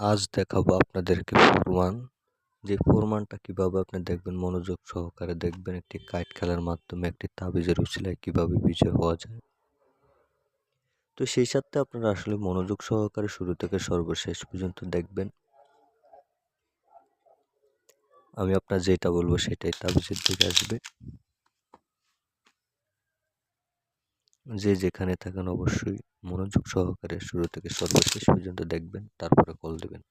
আজ দেখাবো আপনাদেরকে প্রমাণ যে প্রমাণটা কীভাবে আপনি দেখবেন, মনোযোগ সহকারে দেখবেন, একটি কাইট খেলার মাধ্যমে, একটি তাবিজের উচিলায় কীভাবে বিজয় হওয়া যায়। তো সেই সাথে আপনারা আসলে মনোযোগ সহকারে শুরু থেকে সর্বশেষ পর্যন্ত দেখবেন। আমি আপনার যেটা বলব সেটাই তাবিজের দিকে আসবে। যে যেখানে থাকেন অবশ্যই মনোযোগ সহকারে শুরু থেকে সর্বশেষ পর্যন্ত দেখবেন, তারপরে কল দেবেন।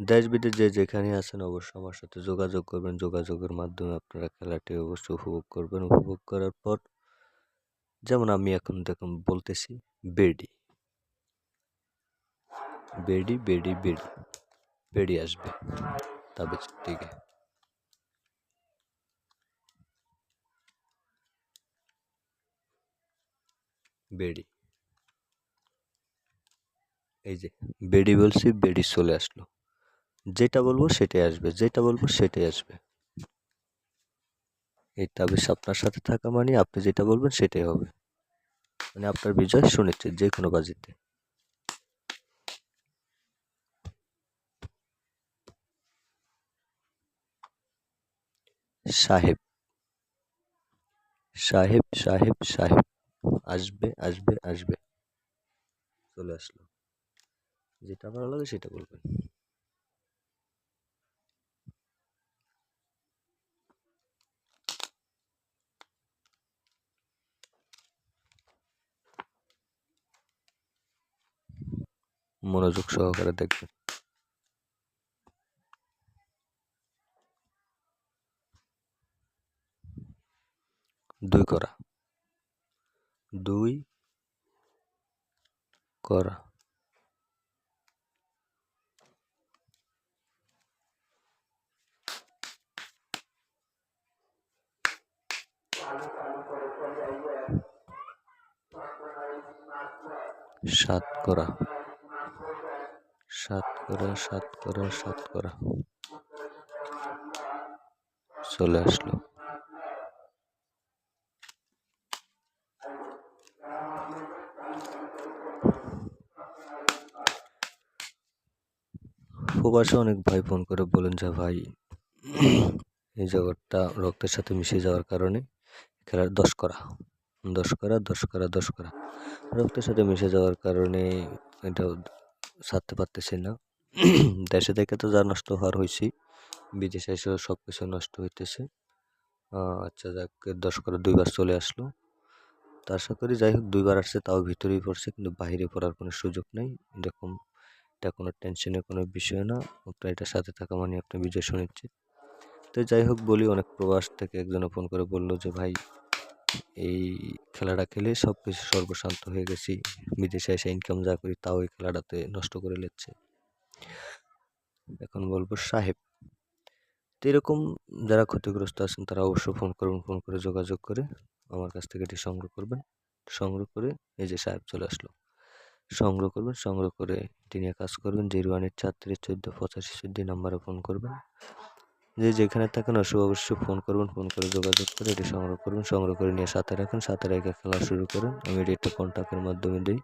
দেশ বিদেশ যে যেখানে আছেন অবশ্যই আমার সাথে যোগাযোগ করবেন। যোগাযোগের মাধ্যমে আপনারা খেলাটি অবশ্যই উপভোগ করবেন। উপভোগ করার পর যেমন আমি এখন দেখুন বলতেছি, বেডি। বেডি বেডি বেডি। বেডি আসবে। তবে ঠিক আছে বেডি। এই যে, বেডি বলছি, বেডি চলে আসলো। যেটা বলব সেটাই আসবে, যেটা বলব সেটাই আসবে। এই তাবিজ আপনার সাথে থাকা মানে আপনি যেটা বলবেন সেটাই হবে। মানে আপনার বিজয় সুনিশ্চিত, যে কোনো বাজিতে। সাহেব। সাহেব সাহেব সাহেব। আসবে আসবে আসবে। চলে আসলো। যেটা ভালো লাগে সেটা বলবেন। মনোযোগ সহকারে দেখবেন। দুই করা। দুই করা। সাত করা। সাত করা সাত করা সাত করা। চলে আসলো। প্রবাসে অনেক ভাই ফোন করে বলেন যে, ভাই, এই জগৎটা রক্তের সাথে মিশে যাওয়ার কারণে খেলার দশ করা। দশ করা দশ করা দশ করা। রক্তের সাথে মিশে যাওয়ার কারণে এটা ছাড়তে পারতেছি না। দেশে থেকে তো যা নষ্ট হওয়ার হয়েছি বিদেশে এসেও সব কিছু নষ্ট হইতেছে। আচ্ছা যাক দশ করে দুইবার চলে আসলো। তা আশা করি যাই হোক, দুইবার আসছে, তাও ভিতরেই পড়ছে, কিন্তু বাইরে পড়ার কোনো সুযোগ নেই। এরকম এটা কোনো টেনশনের কোনো বিষয় না। আপনার এটার সাথে থাকা মানে আপনি বিজয় সুনিশ্চিত। তো যাই হোক বলি, অনেক প্রবাস থেকে একজনে ফোন করে বলল যে, ভাই, এই খেলাটা খেলে সব কিছু সর্বশান্ত হয়ে গেছি। বিদেশে এসে ইনকাম যা করি তাও এই খেলাটাতে নষ্ট করে নিচ্ছে এখন বলব সাহেব। তো এরকম যারা ক্ষতিগ্রস্ত আছেন তারা অবশ্যই ফোন করবেন ফোন করে যোগাযোগ করে আমার কাছ থেকে এটি সংগ্রহ করবেন। সংগ্রহ করে এই যে সাহেব চলে আসলো। সংগ্রহ করবেন, সংগ্রহ করে এটি নিয়ে কাজ করবেন। জিরো ওয়ান এইট চার চোদ্দ পঁচাশি চোদ্দ নাম্বারে ফোন করবেন। যে যেখানে থাকেন অবশ্যই অবশ্যই ফোন করবেন, ফোন করে যোগাযোগ করে এটি সংগ্রহ করবেন, সংগ্রহ করে নিয়ে সাথে রাখেন, সাথে রেখে খেলা শুরু করেন। আমি এটি একটা কন্ট্যাক্টের মাধ্যমে দিই।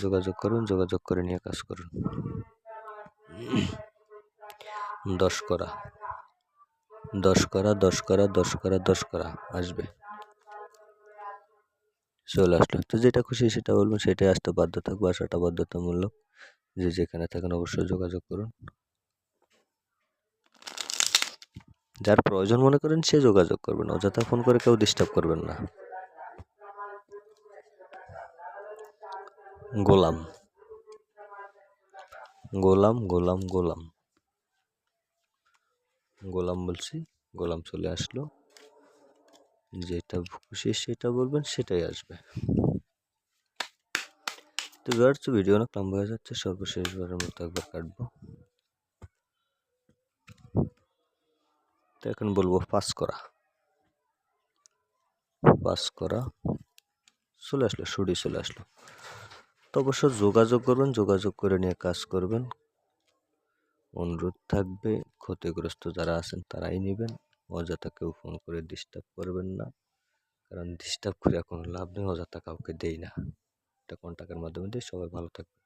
যোগাযোগ করুন, যোগাযোগ করে নিয়ে কাজ করুন। দশ করা। দশ করা দশ করা দশ করা দশ করা, আসবে। চলে আসলো। তো যেটা খুশি সেটা বলবেন সেটাই আসতে বাধ্য থাকব, আসাটা বাধ্যতামূলক। যে যেখানে থাকেন অবশ্যই যোগাযোগ করুন। যার প্রয়োজন মনে করেন সে যোগাযোগ করবেন অযথা ফোন করে কেউ ডিস্টার্ব করবেন না। গোলাম। গোলাম গোলাম গোলাম। গোলাম বলছি, গোলাম চলে আসলো। যেটা খুশি সেটা বলবেন, সেটাই আসবে। তো ভিউয়ার্স ভিডিও অনেক লম্বা হয়ে যাচ্ছে, সর্বশেষবারের মতো একবার কাটবো। তো এখন বলব পাস করা। পাস করা, চলে আসলো সুডি চলে আসলো। তো অবশ্য যোগাযোগ করবেন, যোগাযোগ করে নিয়ে কাজ করবেন। অনুরোধ থাকবে, ক্ষতিগ্রস্ত যারা আছেন তারাই নেবেন। অযথা কেউ ফোন করে ডিস্টার্ব করবেন না। কারণ ডিস্টার্ব করে কোনো লাভ নেই, অযথা কাউকে দেই না। এটা কন্ট্যাক্টের মাধ্যমে দিয়ে সবাই ভালো থাকবে।